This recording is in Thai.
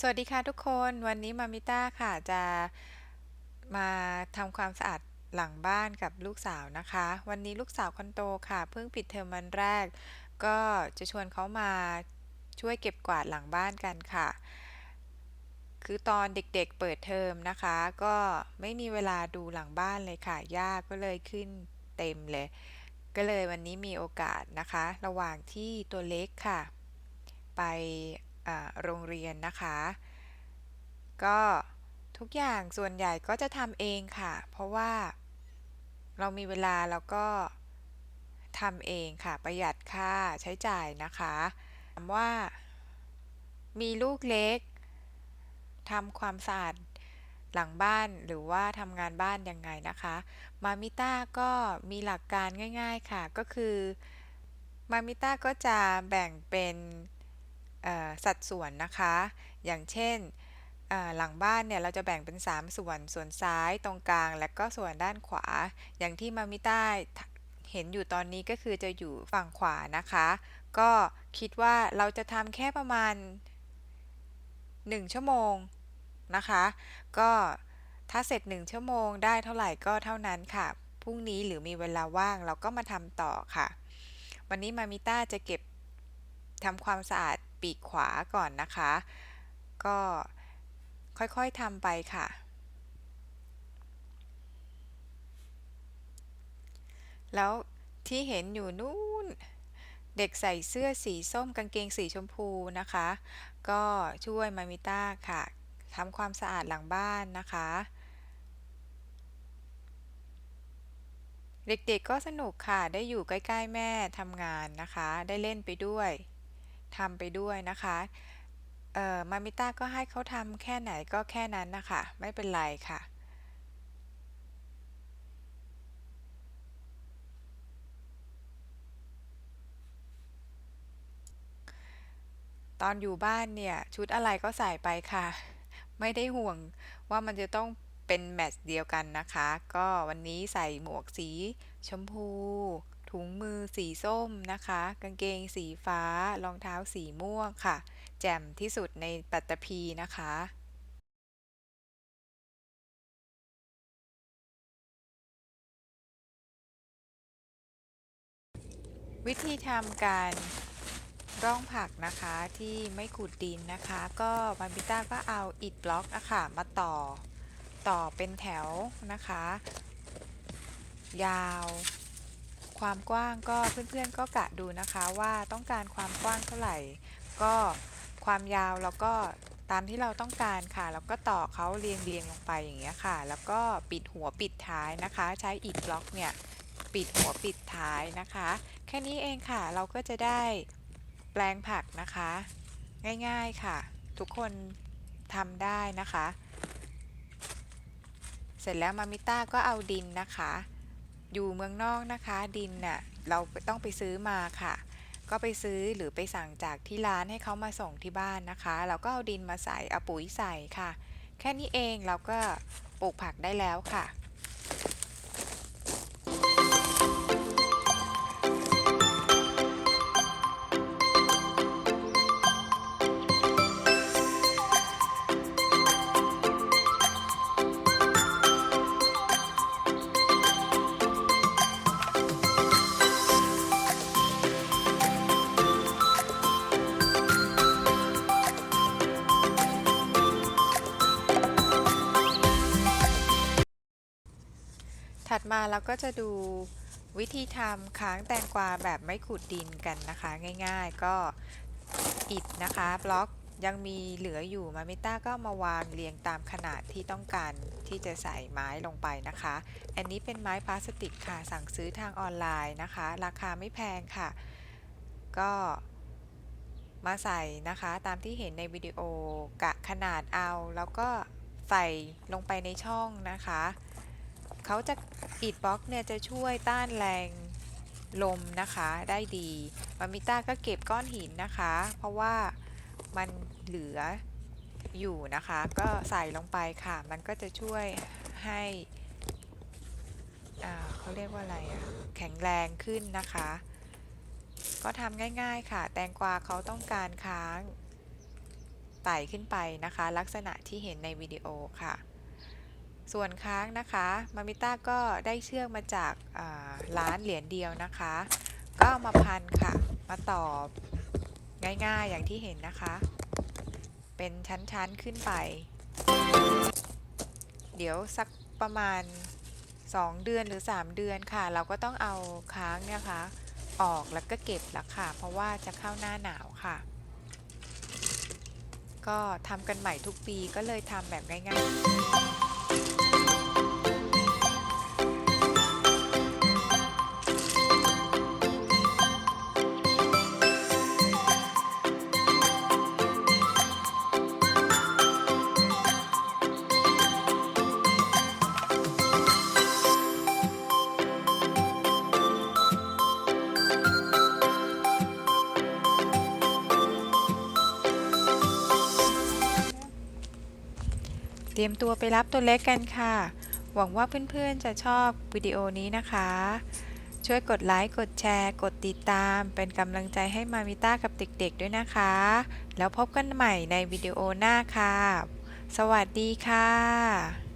สวัสดีค่ะทุกคนวันนี้มามิต้าค่ะจะมาทำความสะอาดหลังบ้านกับลูกสาวนะคะ วันนี้ลูกสาวคนโตค่ะ เพิ่งปิดเทอมวันแรก ก็จะชวนเขามาช่วยเก็บกวาดหลังบ้านกันค่ะ คือตอนเด็กๆเปิดเทอมนะคะ ก็ไม่มีเวลาดูหลังบ้านเลยค่ะยากก็เลยขึ้นเต็มเลย ก็เลยวันนี้มีโอกาสนะคะ ระหว่างที่ตัวเล็กค่ะ ไป โรงเรียนนะคะ ก็ทุกอย่างส่วนใหญ่ก็จะทำเองค่ะ เพราะว่าเรามีเวลาแล้วก็ทำเองค่ะ ประหยัดค่าใช้จ่ายนะคะถามว่า มีลูกเล็กทำความสะอาดหลังบ้านหรือว่าทำงานบ้านยังไงนะคะ มามิต้าก็มีหลักการง่าย ๆค่ะ ก็คือ มามิต้าก็จะแบ่งเป็น สัดส่วนนะคะ อย่างเช่นหลังบ้านเนี่ยเราจะแบ่งเป็น 3 ส่วน ส่วนซ้ายตรงกลาง และก็ส่วนด้านขวา อย่างที่มามิต้าเห็นอยู่ตอนนี้ก็คือจะอยู่ฝั่งขวานะคะ ก็คิดว่าเราจะทำแค่ประมาณ 1 ชั่วโมงนะคะ ก็ถ้าเสร็จ 1 ชั่วโมงได้เท่าไหร่ก็เท่านั้นค่ะ พรุ่งนี้หรือมีเวลาว่างเราก็มาทำต่อค่ะ วันนี้มามิต้าจะเก็บทำความสะอาด ปีกขวาก่อนนะคะ ก็ค่อยๆทำไปค่ะ แล้วที่เห็นอยู่นู่นเด็กใส่เสื้อสีส้มกางเกงสีชมพูนะคะ ก็ช่วยมามิต้าค่ะทำความสะอาดหลังบ้านนะคะ เด็กๆก็สนุกค่ะได้อยู่ใกล้ ๆ แม่ทำงานนะคะ ได้เล่นไปด้วย ทำไปด้วยนะคะเอ่อมามิต้าก็ให้เขาทำแค่ไหนก็แค่นั้นนะคะ ไม่เป็นไรค่ะ ตอนอยู่บ้านเนี่ย ชุดอะไรก็ใส่ไปค่ะ ไม่ได้ห่วงว่ามันจะต้องเป็นแมทช์เดียวกันนะคะ ก็วันนี้ใส่หมวกสีชมพู ถุงมือสีส้มนะคะ กางเกงสีฟ้า รองเท้าสีม่วงค่ะ แจ่มที่สุดในปัตตภีนะคะวิธีทำการร่องผักนะคะที่ไม่ขูดดินนะคะ ก็มามิต้าก็เอาอิฐบล็อกอะค่ะมาต่อต่อเป็นแถวนะคะ ยาว ความกว้างก็เพื่อนๆก็กะดูนะคะว่าต้องการความกว้างเท่าไหร่ ก็ความยาวแล้วก็ตามที่เราต้องการค่ะ แล้วก็ต่อเขาเรียงเรียงลงไปอย่างเงี้ยค่ะ แล้วก็ปิดหัวปิดท้ายนะคะ ใช้อิฐบล็อกเนี่ยปิดหัวปิดท้ายนะคะ แค่นี้เองค่ะเราก็จะได้แปลงผักนะคะ ง่ายๆค่ะ ทุกคนทำได้นะคะ เสร็จแล้วมามิต้าก็เอาดินนะคะ อยู่เมืองนอกนะคะดินน่ะเราต้องไปซื้อมาค่ะ ก็ไปซื้อหรือไปสั่งจากที่ร้านให้เขามาส่งที่บ้านนะคะเราก็เอาดินมาใส่เอาปุ๋ยใส่ค่ะ แค่นี้เองเราก็ปลูกผักได้แล้วค่ะ ถัดมาเราก็จะดูวิธีทำค้างแตงกวาแบบไม่ขูดดินกันนะคะ ง่ายๆก็อิฐนะคะบล็อกยังมีเหลืออยู่มามิต้าก็มาวางเรียงตามขนาดที่ต้องการที่จะใส่ไม้ลงไปนะคะ อันนี้เป็นไม้พลาสติกค่ะสั่งซื้อทางออนไลน์นะคะ ราคาไม่แพงค่ะ ก็มาใส่นะคะ ตามที่เห็นในวิดีโอกะขนาดเอา แล้วก็ใส่ลงไปในช่องนะคะ เขาจะอิฐบล็อกเนี่ยจะช่วยต้านแรงลมนะคะได้ดีมามิต้าก็เก็บก้อนหินนะคะ เพราะว่ามันเหลืออยู่นะคะ ก็ใส่ลงไปค่ะ มันก็จะช่วยให้อ่าเขาเรียกว่าอะไรอะแข็งแรงขึ้นนะคะ ก็ทำง่ายๆค่ะ แตงกวาเขาต้องการค้างไต่ขึ้นไปนะคะ ลักษณะที่เห็นในวิดีโอค่ะ ส่วนค้างนะคะมามิต้าก็ได้เชือกมาจากร้านเหรียญเดียวนะคะ ก็เอามาพันค่ะ มาต่อง่ายๆอย่างที่เห็นนะคะ เป็นชั้นๆขึ้นไป เดี๋ยวสักประมาณ 2 เดือนหรือ 3 เดือนค่ะ เราก็ต้องเอาค้างเนี่ยค่ะออกแล้วก็เก็บละค่ะ เพราะว่าจะเข้าหน้าหนาวค่ะ ก็ทำกันใหม่ทุกปีก็เลยทำแบบง่ายๆ ตรียมตัวไปรับตัวเล็กกันค่ะ หวังว่าเพื่อนๆจะชอบวิดีโอนี้นะคะ ช่วยกดไลค์ กดแชร์ กดติดตาม เป็นกำลังใจให้มามิต้ากับเด็กๆด้วยนะคะ แล้วพบกันใหม่ในวิดีโอหน้าค่ะ สวัสดีค่ะ